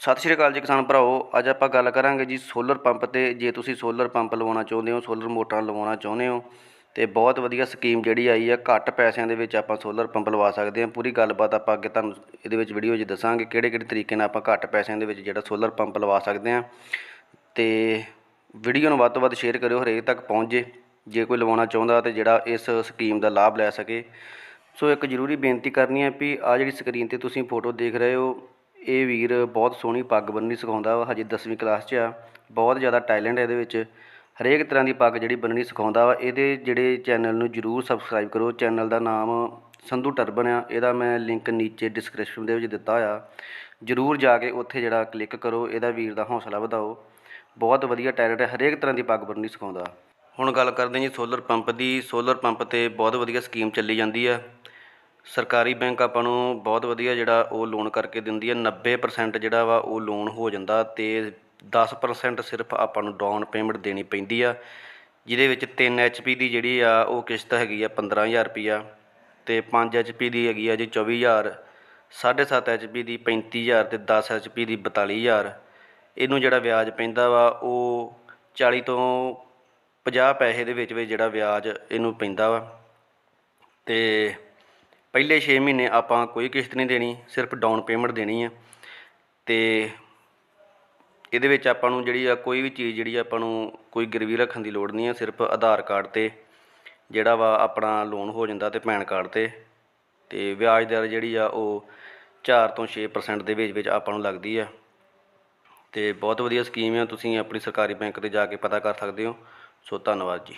ਸਤਿ ਸ਼੍ਰੀ ਅਕਾਲ ਜੀ ਕਿਸਾਨ ਭਰਾਓ ਅੱਜ ਆਪਾਂ ਗੱਲ ਕਰਾਂਗੇ ਜੀ ਸੋਲਰ ਪੰਪ ਤੇ। ਜੇ ਤੁਸੀਂ ਸੋਲਰ ਪੰਪ ਲਵਾਉਣਾ ਚਾਹੁੰਦੇ ਹੋ ਸੋਲਰ ਮੋਟਰਾਂ ਲਵਾਉਣਾ ਚਾਹੁੰਦੇ ਹੋ, ਤੇ ਬਹੁਤ ਵਧੀਆ ਸਕੀਮ ਜਿਹੜੀ ਆਈ ਆ, ਘੱਟ ਪੈਸਿਆਂ ਦੇ ਵਿੱਚ ਆਪਾਂ ਸੋਲਰ ਪੰਪ ਲਵਾ ਸਕਦੇ ਹਾਂ। ਪੂਰੀ ਗੱਲਬਾਤ ਆਪਾਂ ਅੱਗੇ ਤੁਹਾਨੂੰ ਇਹਦੇ ਵਿੱਚ ਵੀਡੀਓ 'ਚ ਦੱਸਾਂਗੇ ਕਿਹੜੇ ਕਿਹੜੇ ਤਰੀਕੇ ਨਾਲ ਆਪਾਂ ਘੱਟ ਪੈਸਿਆਂ ਦੇ ਵਿੱਚ ਜਿਹੜਾ ਸੋਲਰ ਪੰਪ ਲਵਾ ਸਕਦੇ ਹਾਂ। ਤੇ ਵੀਡੀਓ ਨੂੰ ਵੱਧ ਤੋਂ ਵੱਧ ਸ਼ੇਅਰ ਕਰਿਓ, ਹਰੇਕ ਤੱਕ ਪਹੁੰਚ। ਜੇ ਜੇ ਕੋਈ ਲਵਾਉਣਾ ਚਾਹੁੰਦਾ ਤੇ ਜਿਹੜਾ ਇਸ ਸਕੀਮ ਦਾ ਲਾਭ ਲੈ ਸਕੇ। ਸੋ ਇੱਕ ਜ਼ਰੂਰੀ ਬੇਨਤੀ ਕਰਨੀ ਹੈ ਵੀ ਆ ਜਿਹੜੀ ਸਕਰੀਨ ਤੇ ਤੁਸੀਂ ਫੋਟੋ ਦੇਖ ਰਹੇ ਹੋ ਇਹ ਵੀਰ ਬਹੁਤ ਸੋਹਣੀ ਪੱਗ ਬੰਨਣੀ ਸਿਖਾਉਂਦਾ ਵਾ, ਹਜੇ 10ਵੀਂ ਕਲਾਸ 'ਚ ਆ। ਬਹੁਤ ਜ਼ਿਆਦਾ ਟੈਲੈਂਟ ਹੈ ਇਹਦੇ ਵਿੱਚ। ਹਰੇਕ ਤਰ੍ਹਾਂ ਦੀ ਪੱਗ ਜਿਹੜੀ ਬੰਨਣੀ ਸਿਖਾਉਂਦਾ ਵਾ, ਇਹਦੇ ਜਿਹੜੇ ਚੈਨਲ ਨੂੰ ਜਰੂਰ ਸਬਸਕ੍ਰਾਈਬ ਕਰੋ। ਚੈਨਲ ਦਾ ਨਾਮ ਸੰਧੂ ਟਰਬਨ ਆ, ਇਹਦਾ ਮੈਂ ਲਿੰਕ ਨੀਚੇ ਡਿਸਕ੍ਰਿਪਸ਼ਨ ਦੇ ਵਿੱਚ ਦਿੱਤਾ ਹੋਇਆ। ਜਰੂਰ ਜਾ ਕੇ ਉੱਥੇ ਜਿਹੜਾ ਕਲਿੱਕ ਕਰੋ, ਇਹਦਾ ਵੀਰ ਦਾ ਹੌਸਲਾ ਵਧਾਓ। ਬਹੁਤ ਵਧੀਆ ਟੈਲੈਂਟ ਹੈ ਹਰੇਕ ਤਰ੍ਹਾਂ ਦੀ ਪੱਗ ਬੰਨਣੀ ਸਿਖਾਉਂਦਾ। ਹੁਣ ਗੱਲ ਕਰਦੇ ਹਾਂ ਜੀ ਸੋਲਰ ਪੰਪ ਦੀ। ਸੋਲਰ ਪੰਪ ਤੇ ਬਹੁਤ ਵਧੀਆ ਸਕੀਮ ਚੱਲੀ ਜਾਂਦੀ ਆ। ਸਰਕਾਰੀ ਬੈਂਕ ਆਪਾਂ ਨੂੰ ਬਹੁਤ ਵਧੀਆ ਜਿਹੜਾ ਉਹ ਲੋਨ ਕਰਕੇ ਦਿੰਦੀ ਹੈ। 90% ਜਿਹੜਾ ਵਾ ਉਹ ਲੋਨ ਹੋ ਜਾਂਦਾ ਤੇ 10% ਸਿਰਫ ਆਪਾਂ ਨੂੰ ਡਾਊਨ ਪੇਮੈਂਟ ਦੇਣੀ ਪੈਂਦੀ ਆ। ਜਿਹਦੇ ਵਿੱਚ 3 HP ਦੀ ਜਿਹੜੀ ਆ ਉਹ ਕਿਸ਼ਤ ਹੈਗੀ ਆ 15000 ਰੁਪਿਆ ਤੇ 5 HP ਦੀ ਹੈਗੀ ਆ ਜੀ 24000 7.5 HP ਦੀ 35000 ਤੇ 10 HP ਦੀ 42000 ਇਹਨੂੰ ਜਿਹੜਾ ਵਿਆਜ ਪੈਂਦਾ ਵਾ ਉਹ 40 ਤੋਂ 50 ਪੈਸੇ ਦੇ ਵਿੱਚ ਵਿੱਚ ਜਿਹੜਾ ਵਿਆਜ ਇਹਨੂੰ ਪੈਂਦਾ ਵਾ। ਤੇ ਪਹਿਲੇ 6 ਮਹੀਨੇ ਆਪਾਂ ਕੋਈ ਕਿਸ਼ਤ ਨਹੀਂ ਦੇਣੀ, ਸਿਰਫ ਡਾਊਨ ਪੇਮੈਂਟ ਦੇਣੀ ਆ। ਤੇ ਇਹਦੇ ਵਿੱਚ ਆਪਾਂ ਨੂੰ ਜਿਹੜੀ ਆ ਕੋਈ ਵੀ ਚੀਜ਼ ਜਿਹੜੀ ਆ ਆਪਾਂ ਨੂੰ ਕੋਈ ਗਿਰਵੀ ਰੱਖਣ ਦੀ ਲੋੜ ਨਹੀਂ ਆ, ਸਿਰਫ ਆਧਾਰ ਕਾਰਡ ਤੇ ਜਿਹੜਾ ਵਾ ਆਪਣਾ ਲੋਨ ਹੋ ਜਾਂਦਾ ਤੇ ਪੈਨ ਕਾਰਡ ਤੇ। ਤੇ ਵਿਆਜ ਦਰ ਜਿਹੜੀ ਆ ਉਹ 4 ਤੋਂ 6% ਦੇ ਵਿੱਚ ਵਿੱਚ ਆਪਾਂ ਨੂੰ ਲੱਗਦੀ ਆ। ਤੇ ਬਹੁਤ ਵਧੀਆ ਸਕੀਮ ਆ, ਤੁਸੀਂ ਆਪਣੀ ਸਰਕਾਰੀ ਬੈਂਕ ਤੇ ਜਾ ਕੇ ਪਤਾ ਕਰ ਸਕਦੇ ਹੋ। ਸੋ ਧੰਨਵਾਦ ਜੀ।